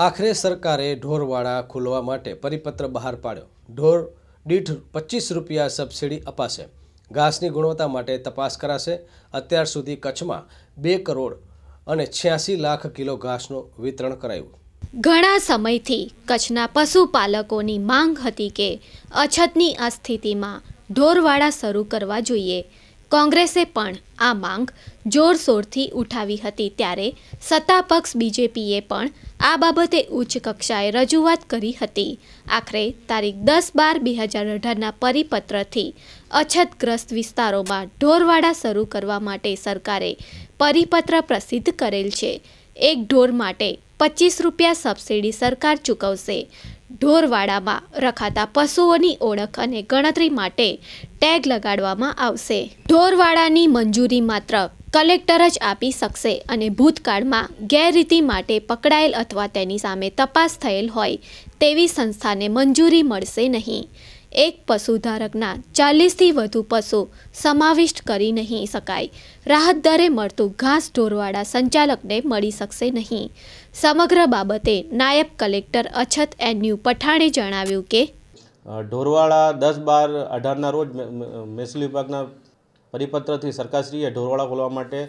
આખરે સરકારે ઢોરવાડા ખોલવા માટે પરિપત્ર બહાર પાડ્યો. ઢોર દીઠ પચીસ રૂપિયા સબસિડી અપાશે. ઘાસની ગુણવત્તા માટે તપાસ કરાશે. અત્યાર સુધી કચ્છમાં બે કરોડ અને છ્યાસી લાખ કિલો ઘાસનું વિતરણ કરાયું. ઘણા સમયથી કચ્છના પશુપાલકોની માંગ હતી કે અછતની આ સ્થિતિમાં ઢોરવાડા શરૂ કરવા જોઈએ. કોંગ્રેસે પણ આ માંગ જોરશોરથી ઉઠાવી હતી ત્યારે સત્તાપક્ષ બીજેપીએ પણ આ બાબતે ઉચ્ચ કક્ષાએ રજૂઆત કરી હતી. આખરે તારીખ દસ બાર બે હજાર અઢારના પરિપત્રથી અછતગ્રસ્ત વિસ્તારોમાં ઢોરવાડા શરૂ કરવા માટે સરકારે પરિપત્ર પ્રસિદ્ધ કરેલ છે. એક ઢોર માટે પચીસ રૂપિયા સબસિડી સરકાર ચૂકવશે. ઢોરવાડામાં રખાતા પશુઓની ઓળખ અને ગણતરી માટે ટેગ લગાડવામાં આવશે. ઢોરવાડાની મંજૂરી માત્ર કલેક્ટર જ આપી શકશે અને ભૂતકાળમાં ગેરરીતિ માટે પકડાયેલ અથવા તેની સામે તપાસ થયેલ હોય તેવી સંસ્થાને મંજૂરી મળશે નહીં. એક પશુધારકના ચાલીસથી વધુ પશુ સમાવિષ્ટ કરી નહીં શકાય. રાહત દરે મળતું ઘાસ ઢોરવાળા સંચાલકને મળી શકશે નહીં. સમગ્ર બાબતે નાયબ કલેક્ટર અછત એન્યુ પઠાણે જણાવ્યું કે ઢોરવાળા દસ બાર અઢારના રોજ મહેસૂલ વિભાગના પરિપત્રથી સરકારશ્રીએ ઢોરવાળા ખોલવા માટે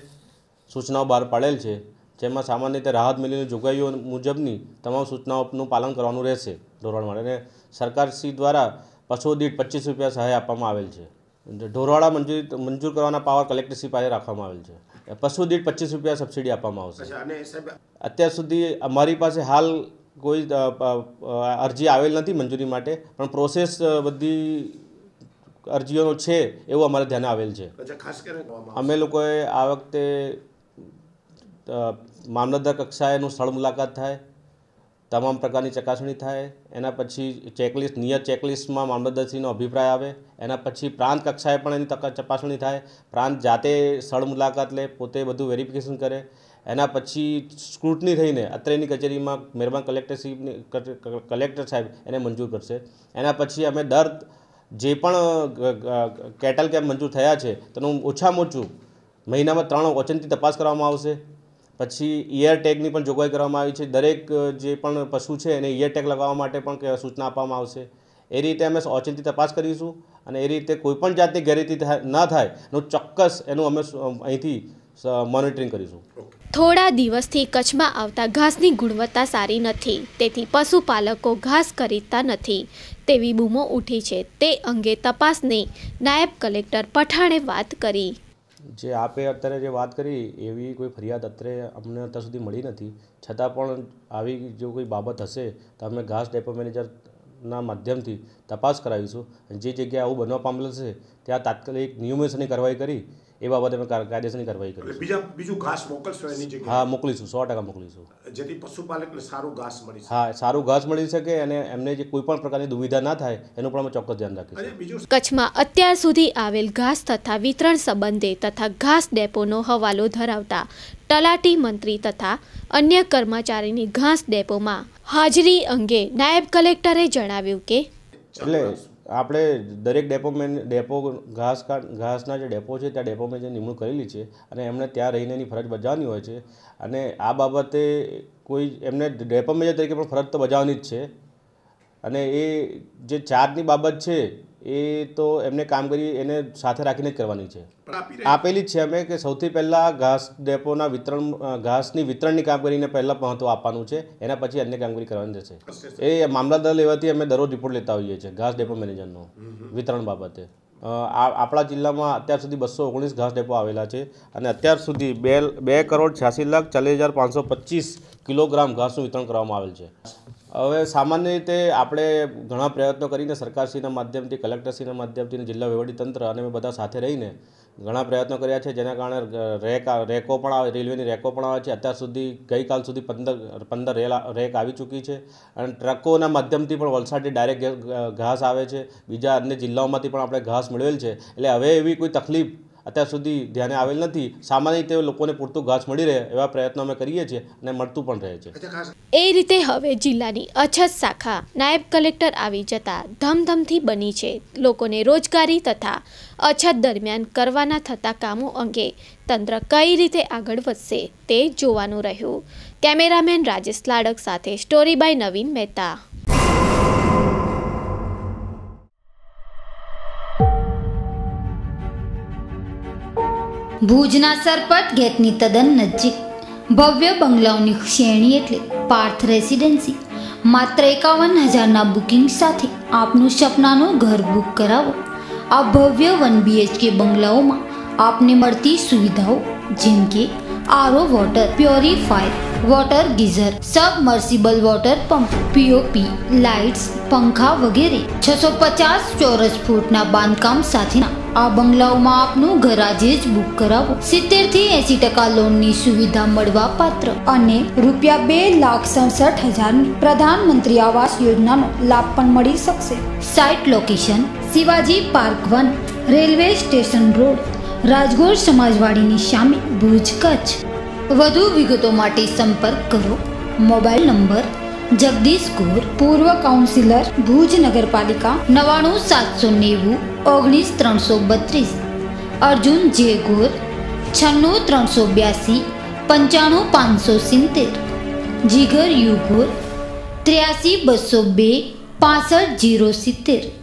સૂચનાઓ બહાર પાડેલ છે. જેમાં સામાન્ય રીતે રાહત મેળવીની જોગવાઈઓ મુજબની તમામ સૂચનાઓનું પાલન કરવાનું રહેશે ઢોરવાડા માટે. અને સરકારશ્રી દ્વારા પશુઓ દીઠ પચીસ રૂપિયા સહાય આપવામાં આવેલ છે. ઢોરવાડા મંજૂરી મંજૂર કરવાના પાવર કલેક્ટરશ્રી પાસે રાખવામાં આવેલ છે. પશુ દીઠ પચીસ રૂપિયા સબસિડી આપવામાં આવશે. અત્યાર સુધી અમારી પાસે હાલ કોઈ અરજી આવેલ નથી મંજૂરી માટે પણ પ્રોસેસ બધી અરજીઓનો છે એવું અમારે ધ્યાને આવેલ છે. ખાસ કરીને અમે લોકોએ આ વખતે મામલતદાર કક્ષાએનું સ્થળ મુલાકાત થાય તમામ પ્રકારની ચકાસણી થાય, એના પછી ચેકલિસ્ટ નિયત ચેકલિસ્ટમાં મામલતદારશ્રીનો અભિપ્રાય આવે, એના પછી પ્રાંત કક્ષાએ પણ એની ચકાસણી થાય, પ્રાંત જાતે સ્થળ મુલાકાત લે, પોતે બધું વેરિફિકેશન કરે, એના પછી સ્ક્રુટની થઈને અત્રેની કચેરીમાં મહેરબાન કલેક્ટરશ્રીની કલેક્ટર સાહેબ એને મંજૂર કરશે. એના પછી અમે દર જે પણ કેટલ કેમ્પ મંજૂર થયા છે, તેનું ઓછામાં ઓછું મહિનામાં ત્રણ ઓચનથી તપાસ કરવામાં આવશે. પછી ઇયર ટેગની પણ જોગવાઈ કરવામાં આવી છે. દરેક જે પણ પશુ છે એને ઇયર ટેગ લગાવવા માટે પણ સૂચના આપવામાં આવશે. એ રીતે અમે ઓચિંતી તપાસ કરીશું અને એ રીતે કોઈપણ જાતની ગેરરીતિ ન થાય, એનું ચોક્કસ એનું અમે અહીંથી મોનિટરિંગ કરીશું. થોડા દિવસથી કચ્છમાં આવતા ઘાસની ગુણવત્તા સારી નથી. તેથી પશુપાલકો ઘાસ ખરીદતા નથી. તેવી બૂમો ઉઠી છે. તે અંગે તપાસની નાયબ કલેક્ટર પઠાણે વાત કરી. જે આપે અત્યારે જે વાત કરી, એવી કોઈ ફરિયાદ અત્યારે અમને અત્યાર સુધી મળી નથી. છતાં પણ આવી જો કોઈ બાબત હશે, તો અમે ઘાસ ડેપો મેનેજરના માધ્યમથી તપાસ કરાવીશું. જે જગ્યાએ આવું બનવા પામેલ છે ત્યાં તાત્કાલિક નિયમોસરની કાર્યવાહી કરી એ બાબતે અમે કાર- કાયદેસરની કાર્યવાહી કરીશું. બીજા બીજું ઘાસ મોકલશો એની હા મોકલીશું સો ટકા મોકલીશું. જેથી પશુપાલકને સારું ઘાસ મળી શકે. હા સારું ઘાસ મળી શકે અને એમને જે કોઈ પણ પ્રકારની દુવિધા ના થાય એનું પણ અમે ચોક્કસ ધ્યાન રાખીશું. કચ્છમાં અત્યાર સુધી આવેલ ઘાસ તથા વિતરણ સંબંધે તથા ઘાસ ડેપોનો હવાલો ધરાવતા તલાટી મંત્રી તથા અન્ય કર્મચારીની ઘાસ ડેપોમાં હાજરી અંગે નાયબ કલેક્ટરે જણાવ્યું કે એટલે આપણે દરેક ડેપો મેન ડેપો ઘાસ ઘાસના જે ડેપો છે ત્યાં ડેપો મેં જે નિમણૂક કરેલી છે અને એમણે ત્યાં રહીને એની ફરજ બજાવવાની હોય છે. અને આ બાબતે કોઈ એમને ડેપો મેનેજર તરીકે પણ ફરજ તો બજાવવાની જ છે. અને એ જે ચાર્જની બાબત છે એ તો એમને કામગીરી એને સાથે રાખીને જ કરવાની છે. આપેલી જ છે અમે કે સૌથી પહેલાં ઘાસ ડેપોના વિતરણ ઘાસની વિતરણની કામગીરીને પહેલાં મહત્ત્વ આપવાનું છે એના પછી અન્ય કામગીરી કરવાની જશે એ મામલતદાર લેવાથી અમે દરરોજ રિપોર્ટ લેતા હોઈએ છીએ ઘાસ ડેપો મેનેજરનો વિતરણ બાબતે. આ- આપણા જિલ્લામાં અત્યાર સુધી બસો ઓગણીસ ઘાસ ડેપો આવેલા છે અને અત્યાર સુધી બે બે કરોડ છ્યાસી લાખ ચાલીસ હજાર પાંચસો પચીસ કિલોગ્રામ ઘાસનું વિતરણ કરવામાં આવેલ છે. હવે સામાન્ય રીતે આપણે ઘણા પ્રયત્નો કરીને સરકારશ્રીના માધ્યમથી, કલેક્ટરશ્રીના માધ્યમથી જિલ્લા વહીવટીતંત્ર અને બધા સાથે રહીને ઘણા પ્રયત્નો કર્યા છે. જેના કારણે રેક રેકો પણ આવે, રેલવેની રેકો પણ આવે છે. અત્યાર સુધી, ગઈકાલ સુધી પંદર પંદર રેલ, રેક આવી ચૂકી છે. અને ટ્રકોના માધ્યમથી પણ વલસાડથી ડાયરેક્ટ ઘાસ આવે છે. બીજા અન્ય જિલ્લાઓમાંથી પણ આપણે ઘાસ મેળવેલ છે. એટલે હવે એવી કોઈ તકલીફ અત્યાર સુધી ધ્યાને આવેલ નથી. સામાન્ય રીતે લોકોને પૂરતું ઘાસ મળી રહે એવા પ્રયત્નો અમે કરીએ છીએ અને મળતું પણ રહે છે. એ રીતે હવે જિલ્લાની અછત શાખા નાયબ કલેક્ટર આવી જતા ધમધમથી બની છે. લોકોને રોજગારી તથા અછત દરમિયાન કરવાના થતા કામો અંગે તંત્ર કઈ રીતે આગળ વધશે તે જોવાનું રહ્યું. કેમેરામેન રાજેશ લાડક સાથે સ્ટોરી બાય નવીન મહેતા. ભુજના સરપટ ગેટની તદ્દન નજીક. ભવ્ય બંગલાઓની શ્રેણી એટલે પાર્થ રેસિડેન્સી. માત્ર એકાવન હજારના બુકિંગ સાથે આપનું સપનાનું ઘર બુક કરાવો. આ ભવ્ય વન બીએચકે બંગલાઓમાં આપને મળતી સુવિધાઓ જેમ કે RO water purifier water geyser submersible water pump POP lights પંખા વગેરે. છસો પચાસ ચોરસ ફૂટના બાંધકામ સાથેના. આ બંગલાઓમાં આપનું ઘર આજે જ બુક કરાવો. સિત્તેરથી એસી ટકા લોનની સુવિધા મળવા પાત્ર. અને રૂપિયા બે લાખ સડસઠ હજારની પ્રધાનમંત્રી આવાસ યોજનાનો લાભ પણ મળી શકશે. Site location Shivaji park one, railway station road, Rajgor સમાજવાડીની સામે ભુજ કચ્છ. વધુ વિગતો માટે સંપર્ક કરો. મોબાઈલ નંબર જગદીશ ગોર પૂર્વ કાઉન્સિલર ભુજ નગરપાલિકા નવાણું સાતસો નેવું ઓગણીસ ત્રણસો બત્રીસ. અર્જુન જે ગોર છન્નું ત્રણસો બ્યાસી પંચાણું પાંચસો સિત્તેર. જીગર યુ ગોર ત્ર્યાસી બસો બે પાસઠ જીરો સિત્તેર.